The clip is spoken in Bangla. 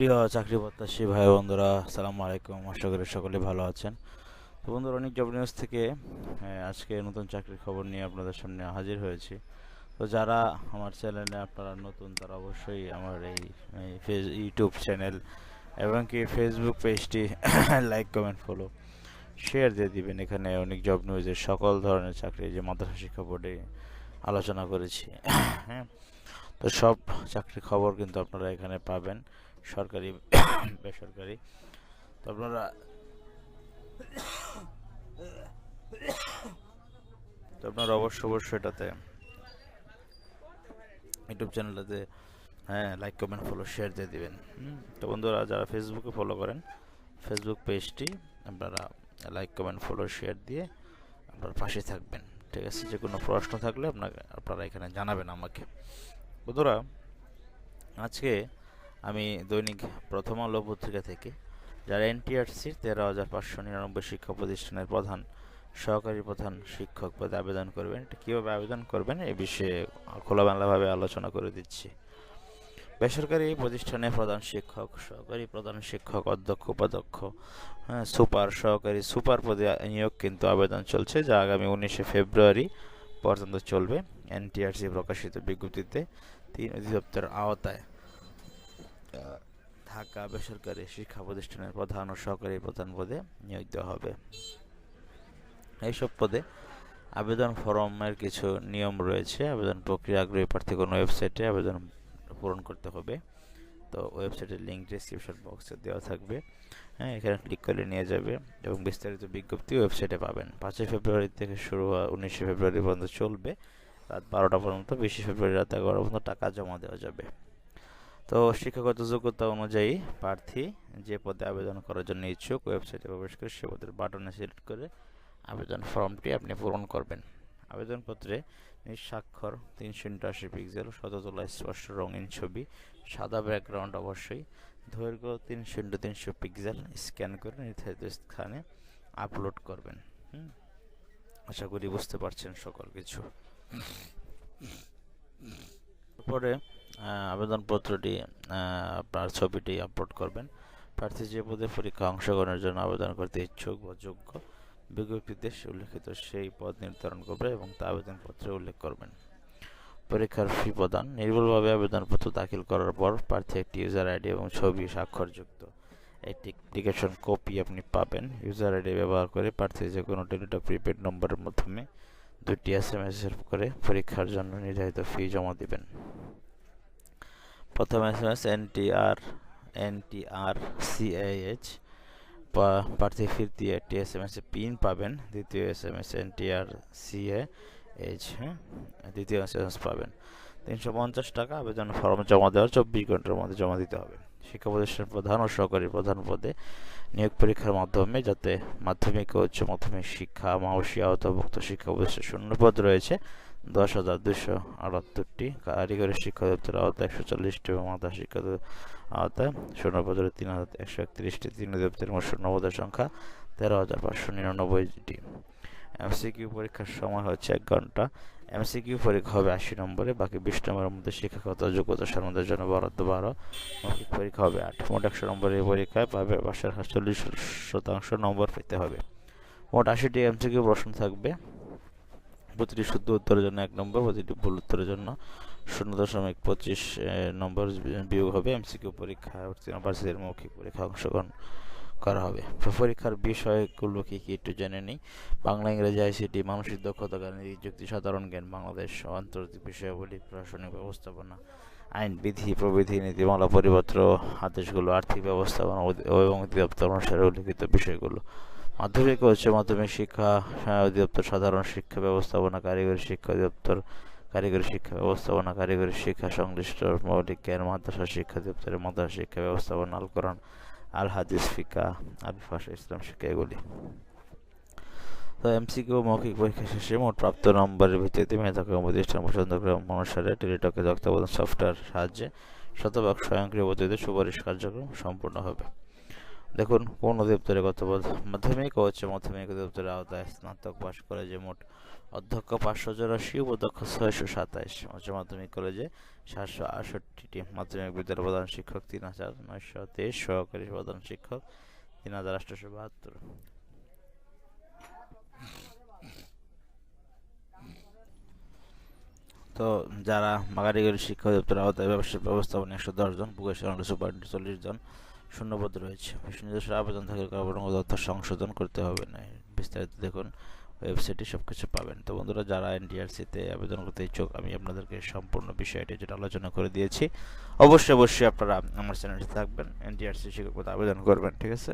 প্রিয় চাকরি প্রত্যাশী ভাই বন্ধুরা, আসসালামু আলাইকুম। আশা করি সকলে ভালো আছেন। তো বন্ধুরা, অনেক জব নিউজ থেকে আজকে নতুন চাকরির খবর নিয়ে আপনাদের সামনে হাজির হয়েছি। তো যারা আমার চ্যানেলে আপনারা নতুন, তারা অবশ্যই আমার এই এই ফেস ইউটিউব চ্যানেল এবং কি ফেসবুক পেজটি লাইক কমেন্ট ফলো শেয়ার দিয়ে দিবেন। এখানে অনেক জব নিউজের সকল ধরনের চাকরি যে মাদ্রাসা শিক্ষা বোর্ডে আলোচনা করেছি। হ্যাঁ তো সব চাকরির খবর কিন্তু আপনারা এখানে পাবেন। সরকারি, বেসরকারি। তো আপনারা তো আপনারা অবশ্য অবশ্যই এটাতে ইউটিউব চ্যানেলটাতে হ্যাঁ লাইক কমেন্ট ফলো শেয়ার দিয়ে দিবেন। তো বন্ধুরা, যারা ফেসবুকে ফলো করেন ফেসবুক পেজটি আপনারা লাইক কমেন্ট ফলো শেয়ার দিয়ে আপনার পাশে থাকবেন। ঠিক আছে? যে কোনো প্রশ্ন থাকলে আপনাকে, আপনারা এখানে জানাবেন আমাকে। বন্ধুরা, আজকে আমি দৈনিক প্রথম আলো পত্রিকা থেকে যারা এনটিআরসির তেরো হাজার পাঁচশো নিরানব্বই শিক্ষা প্রতিষ্ঠানের প্রধান, সহকারী প্রধান শিক্ষক পদে আবেদন করবেন। এটা কীভাবে আবেদন করবেন এ বিষয়ে খোলামেলাভাবে আলোচনা করে দিচ্ছি। বেসরকারি প্রতিষ্ঠানে প্রধান শিক্ষক, সহকারী প্রধান শিক্ষক, অধ্যক্ষ, উপাধ্যক্ষ হ্যাঁ সুপার, সহকারী সুপার পদে নিয়োগ কিন্তু আবেদন চলছে, যা আগামী উনিশে ফেব্রুয়ারি পর্যন্ত চলবে। এনটিআরসি প্রকাশিত বিজ্ঞপ্তিতে তিন অধিদপ্তরের আওতায়। ঢাকা বেসরকারি শিক্ষা প্রতিষ্ঠানের প্রধান ও সহকারী প্রধান পদে নিয়োগ দেওয়া হবে। এইসব পদে আবেদন ফরমের কিছু নিয়ম রয়েছে। আবেদন প্রক্রিয়া আগ্রহী প্রার্থী কোনো ওয়েবসাইটে আবেদন পূরণ করতে হবে। তো ওয়েবসাইটের লিঙ্ক ডিসক্রিপশন বক্সে দেওয়া থাকবে। হ্যাঁ এখানে ক্লিক করে নিয়ে যাবে এবং বিস্তারিত বিজ্ঞপ্তি ওয়েবসাইটে পাবেন। পাঁচই ফেব্রুয়ারি থেকে শুরু হওয়া উনিশে ফেব্রুয়ারি পর্যন্ত চলবে। রাত বারোটা পর্যন্ত, বিশে ফেব্রুয়ারি রাত এগারোটা পর্যন্ত টাকা জমা দেওয়া যাবে। তো শিক্ষাগত যোগ্যতা অনুযায়ী প্রার্থী যে পদে আবেদন করার জন্য ইচ্ছুক ওয়েবসাইটে প্রবেশ করে সে পদের বাটনে সিলেক্ট করে আবেদন ফর্মটি আপনি পূরণ করবেন। আবেদনপত্রে নিজ স্বাক্ষর তিনশো আশি পিক্সেল শততলা স্পষ্ট রঙিন ছবি, সাদা ব্যাকগ্রাউন্ড অবশ্যই, দৈর্ঘ্য তিনশো ইন্টু তিনশো পিক্সেল স্ক্যান করে নির্ধারিত স্থানে আপলোড করবেন। আশা করি বুঝতে পারছেন সকল কিছু। তারপরে আবেদনপত্রটি আপনার ছবিটি আপলোড করবেন। প্রার্থী যে পদে পরীক্ষা অংশগ্রহণের জন্য আবেদন করতে ইচ্ছুক বা যোগ্য বিজ্ঞপ্তিতে উল্লেখিত সেই পদ নির্ধারণ করবে এবং তা আবেদনপত্রে উল্লেখ করবেন। পরীক্ষার ফি প্রদান। নির্ভুলভাবে আবেদনপত্র দাখিল করার পর প্রার্থী একটি ইউজার আইডি এবং ছবি স্বাক্ষরযুক্ত। একটি অ্যাপ্লিকেশন কপি আপনি পাবেন। ইউজার আইডি ব্যবহার করে প্রার্থী যে কোনো টেলিটক প্রিপেড নম্বরের মাধ্যমে দুটি এস এম এস করে পরীক্ষার জন্য নির্ধারিত ফি জমা দিবেন। প্রথম S M S N T R N T R CIH প্রার্থী ফির দিয়ে একটি এস এম এস পিন পাবেন। দ্বিতীয় S M S N T R CA H হ্যাঁ? দ্বিতীয় এস এম এস পাবেন। তিনশো পঞ্চাশ টাকা আবেদন ফর্ম জমা দেওয়ার চব্বিশ ঘণ্টার মধ্যে জমা দিতে হবে। শিক্ষা প্রতিষ্ঠান প্রধান ও সহকারী প্রধান পদে নিয়োগ পরীক্ষার মাধ্যমে যাতে মাধ্যমিক ও উচ্চ মাধ্যমিক শিক্ষা মাওসী আওতাভুক্ত শিক্ষা প্রতিষ্ঠান শূন্য পদ রয়েছে দশ হাজার দুশো আটাত্তরটি কারিগরি শিক্ষা দপ্তরের আওতায় একশো চল্লিশটি এবং মাথা শিক্ষা আওতায় শূন্য পদের তিন হাজার একশো একত্রিশটি। তিন দপ্তরের মোট শূন্য পদের সংখ্যা তেরো হাজার পাঁচশো নিরানব্বইটি। এমসিকিউ পরীক্ষার সময় হচ্ছে এক ঘণ্টা। এমসিকিউ পরীক্ষা হবে আশি নম্বরে, বাকি বিশ নম্বরের মধ্যে শিক্ষাগত যোগ্যতা সারণদের জন্য বরাদ্দ বারো। মৌখিক পরীক্ষা হবে আট। মোট একশো নম্বরের পরীক্ষায় পাবে বাসার চল্লিশ শতাংশ নম্বর পেতে হবে। মোট আশিটি এমসিকিউ প্রশ্ন থাকবে। প্রতিটি শুদ্ধ উত্তরের জন্য এক নম্বর প্রতিটি ভুল উত্তরের জন্য শূন্য দশমিক পঁচিশ নম্বর বিয়োগ হবে এমসিকিউ পরীক্ষা, উত্তীর্ণ মৌখিক পরীক্ষা অংশগ্রহণ করা হবে। পরীক্ষার বিষয়গুলো কি কি একটু জেনে নিই। বাংলা, ইংরেজি আইসিটি মানসিক দক্ষতা জ্ঞান যুক্তি, সাধারণ জ্ঞান, বাংলাদেশ আন্তর্জাতিক বিষয়াবলী, প্রশাসনিক ব্যবস্থাপনা, আইন, বিধি প্রবিধি নীতিমালা, পরিপত্র, আদেশগুলো, আর্থিক ব্যবস্থাপনা এবং অধিদপ্তর অনুসারে উল্লিখিত বিষয়গুলো। মাধ্যমিক ও উচ্চ মাধ্যমিক শিক্ষা অধিদপ্তর, সাধারণ শিক্ষা ব্যবস্থাপনা, কারিগরি শিক্ষা অধিদপ্তর, কারিগরি শিক্ষা ব্যবস্থাপনা, কারিগরি শিক্ষা সংশ্লিষ্ট মৌলিক জ্ঞান, মাদ্রাসা শিক্ষা অধিদপ্তরের মাদ্রাসা শিক্ষা ব্যবস্থাপনা আল কোরআন আল হাদিস ফিকা আল ফাশা ইসলাম শিক্ষা, এগুলি। তো এমসিকিউ মৌখিক পরীক্ষা শেষে মোট প্রাপ্ত নম্বরের ভিত্তিতে মেধাকে প্রতিষ্ঠান পছন্দক্রম অনুসারে টেলিটকে তত্ত্বাবধান সফটওয়্যার সাহায্যে শতভাগ স্বয়ংক্রিয় পদ্ধতিতে সুপারিশ কার্যক্রম সম্পূর্ণ হবে। দেখুন, কোন অধিদপ্তরে কত পদ মাধ্যমিক ও উচ্চ মাধ্যমিক অধিদপ্তরের আওতায় স্নাতক পাশ কলেজে মোট অধ্যক্ষ পাঁচশো চৌরাশি, উপাধ্যক্ষ ছয়শো সাতাইশ, উচ্চ মাধ্যমিক কলেজে সাতশো আটষট্টিটি, মাধ্যমিক বিদ্যালয় প্রধান শিক্ষক তিন হাজার নয়শো তেইশ, সহকারী প্রধান শিক্ষক তিন হাজার আটশোশো বাহাত্তর। তো যারা মাগারিগরি শিক্ষা অধিদপ্তরের আওতায় ব্যবসায়িক ব্যবস্থাপনা একশো দশ জন সুপার চল্লিশ জন শূন্যপদ রয়েছে। নিজস্ব আবেদন থাকলে কর্মরঙ্গ তথ্য সংশোধন করতে হবে না। বিস্তারিত দেখুন, ওয়েবসাইটে সব কিছু পাবেন। তো বন্ধুরা, যারা এনটিআরসিতে আবেদন করতে ইচ্ছুক, আমি আপনাদেরকে সম্পূর্ণ বিষয়টি যেটা আলোচনা করে দিয়েছি, অবশ্যই অবশ্যই আপনারা আমার চ্যানেলটি থাকবেন এনটিআরসি শিক্ষক পদে আবেদন করবেন, ঠিক আছে?